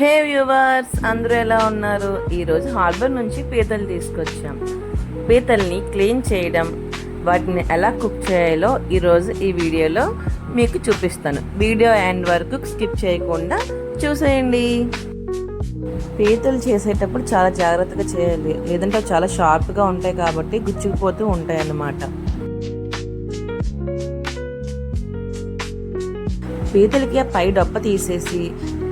హే viewers అందరూ ఎలా ఉన్నారు? ఈరోజు హార్బర్ నుంచి పీతలు తీసుకొచ్చాం. పీతల్ని క్లీన్ చేయడం వాటిని ఎలా కుక్ చేయాలో ఈరోజు ఈ వీడియోలో మీకు చూపిస్తాను. వీడియో ఎండ్ వరకు స్కిప్ చేయకుండా చూసేయండి. పీతలు చేసేటప్పుడు చాలా జాగ్రత్తగా చేయాలి. లేదంటే చాలా షార్ప్గా ఉంటాయి కాబట్టి గుచ్చుకుపోతూ ఉంటాయి అన్నమాట పీతలకి ఆ పై డొప్ప తీసేసి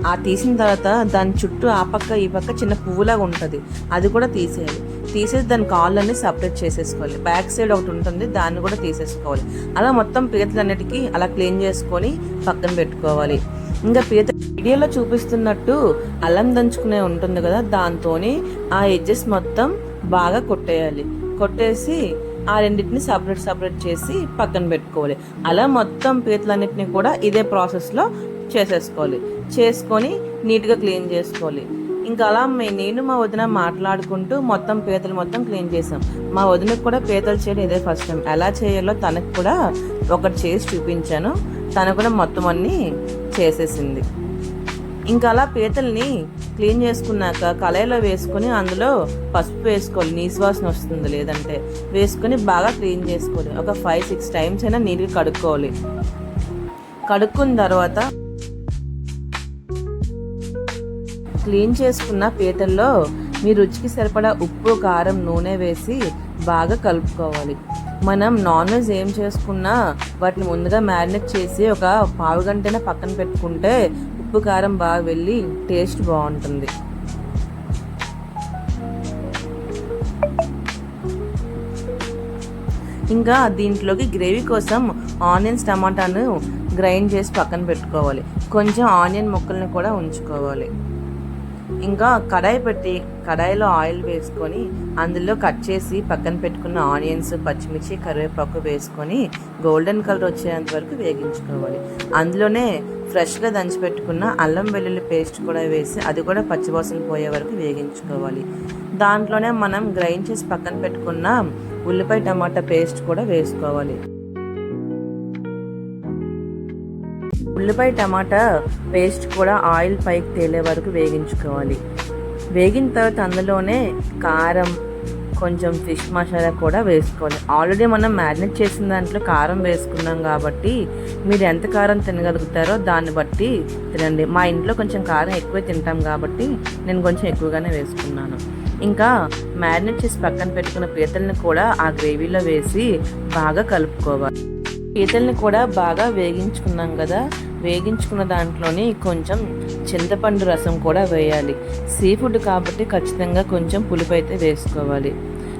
ఆ తీసిన తర్వాత దాని చుట్టూ ఆ పక్క ఈ పక్క చిన్న పువ్వులాగా ఉంటుంది. అది కూడా తీసేయాలి. తీసేసి దాని కాళ్ళని సపరేట్ చేసేసుకోవాలి. బ్యాక్ సైడ్ ఒకటి ఉంటుంది దాన్ని కూడా తీసేసుకోవాలి. అలా మొత్తం పీతలన్నిటికీ అలా క్లీన్ చేసుకొని పక్కన పెట్టుకోవాలి. ఇంకా పీత వీడియోలో చూపిస్తున్నట్టు అల్లం దంచుకునే ఉంటుంది కదా దాంతో ఆ ఎడ్జెస్ మొత్తం బాగా కొట్టేయాలి. కొట్టేసి ఆ రెండింటిని సపరేట్ సపరేట్ చేసి పక్కన పెట్టుకోవాలి. అలా మొత్తం పీతలన్నింటినీ కూడా ఇదే ప్రాసెస్లో చేసేసుకోవాలి. చేసుకొని నీట్గా క్లీన్ చేసుకోవాలి. ఇంకా అలా మే- నేను మా వదిన మాట్లాడుకుంటూ మొత్తం పీతలు మొత్తం క్లీన్ చేసాం. మా వదినకు కూడా పీతలు చేయడం ఇదే ఫస్ట్ టైం. ఎలా చేయాలో తనకు కూడా ఒకటి చేసి చూపించాను. తను కూడా మొత్తం అన్నీ చేసేసింది. ఇంకా అలా పీతల్ని క్లీన్ చేసుకున్నాక కళాయిలో వేసుకొని అందులో పసుపు వేసుకోవాలి. నీసువాసన వస్తుంది లేదంటే. వేసుకొని బాగా క్లీన్ చేసుకోవాలి. ఒక ఫైవ్ సిక్స్ టైమ్స్ అయినా నీట్గా కడుక్కోవాలి. కడుక్కున్న తర్వాత క్లీన్ చేసుకున్న పీతల్లో మీ రుచికి సరిపడా ఉప్పు కారం నూనె వేసి బాగా కలుపుకోవాలి. మనం నాన్ వెజ్ ఏం చేసుకున్నా వాటిని ముందుగా మ్యారినేట్ చేసి ఒక పావు గంటనే పక్కన పెట్టుకుంటే ఉప్పు కారం బాగా వెళ్ళి టేస్ట్ బాగుంటుంది. ఇంకా దీంట్లోకి గ్రేవీ కోసం ఆనియన్స్ టమాటాను గ్రైండ్ చేసి పక్కన పెట్టుకోవాలి. కొంచెం ఆనియన్ ముక్కల్ని కూడా ఉంచుకోవాలి. ఇంకా కడాయి పెట్టి కడాయిలో ఆయిల్ వేసుకొని అందులో కట్ చేసి పక్కన పెట్టుకున్న ఆనియన్స్ పచ్చిమిర్చి కరివేపాకు వేసుకొని గోల్డెన్ కలర్ వచ్చేంత వరకు వేగించుకోవాలి. అందులోనే ఫ్రెష్గా దంచి పెట్టుకున్న అల్లం వెల్లుల్లి పేస్ట్ కూడా వేసి అది కూడా పచ్చివాసన పోయే వరకు వేగించుకోవాలి. దాంట్లోనే మనం గ్రైండ్ చేసి పక్కన పెట్టుకున్న ఉల్లిపాయ టమాటా పేస్ట్ కూడా వేసుకోవాలి. ఉల్లిపాయ టమాటా పేస్ట్ కూడా ఆయిల్ పైకి తేలే వరకు వేగించుకోవాలి. వేగిన తర్వాత అందులోనే కారం కొంచెం ఫిష్ మసాలా కూడా వేసుకోవాలి. ఆల్రెడీ మనం మ్యారినేట్ చేసిన దాంట్లో కారం వేసుకున్నాం కాబట్టి మీరు ఎంత కారం తినగలుగుతారో దాన్ని బట్టి తినండి. మా ఇంట్లో కొంచెం కారం ఎక్కువ తింటాం కాబట్టి నేను కొంచెం ఎక్కువగానే వేసుకున్నాను. ఇంకా మ్యారినేట్ చేసి పక్కన పెట్టుకున్న పీతల్ని కూడా ఆ గ్రేవీలో వేసి బాగా కలుపుకోవాలి. పీతల్ని కూడా బాగా వేగించుకున్నాం కదా వేగించుకున్న దాంట్లోని కొంచెం చింతపండు రసం కూడా వేయాలి. సీ ఫుడ్ కాబట్టి ఖచ్చితంగా కొంచెం పులుపు అయితే వేసుకోవాలి.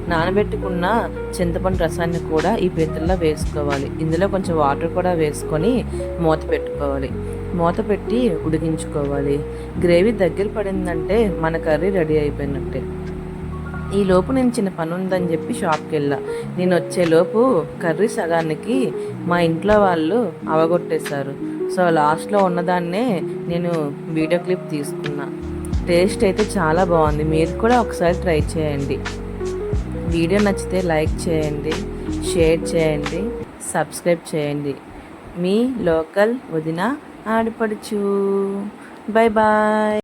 నానబెట్టుకున్న చింతపండు రసాన్ని కూడా ఈ పీతల్లో వేసుకోవాలి. ఇందులో కొంచెం వాటర్ కూడా వేసుకొని మూత పెట్టుకోవాలి. మూత పెట్టి ఉడికించుకోవాలి. గ్రేవీ దగ్గర పడిందంటే మన కర్రీ రెడీ అయిపోయినట్టే. ఈ లోపు నేను చిన్న పని ఉందని చెప్పి షాప్కి వెళ్ళా నేను వచ్చేలోపు కర్రీ సగానికి మా ఇంట్లో వాళ్ళు అవగొట్టేశారు. సో లాస్ట్లో ఉన్నదాన్నే నేను వీడియో క్లిప్ తీసుకున్నా. టేస్ట్ అయితే చాలా బాగుంది. మీరు కూడా ఒకసారి ట్రై చేయండి. వీడియో నచ్చితే లైక్ చేయండి షేర్ చేయండి సబ్స్క్రైబ్ చేయండి. మీ లోకల్ వదిన ఆడపడుచు. Bye bye.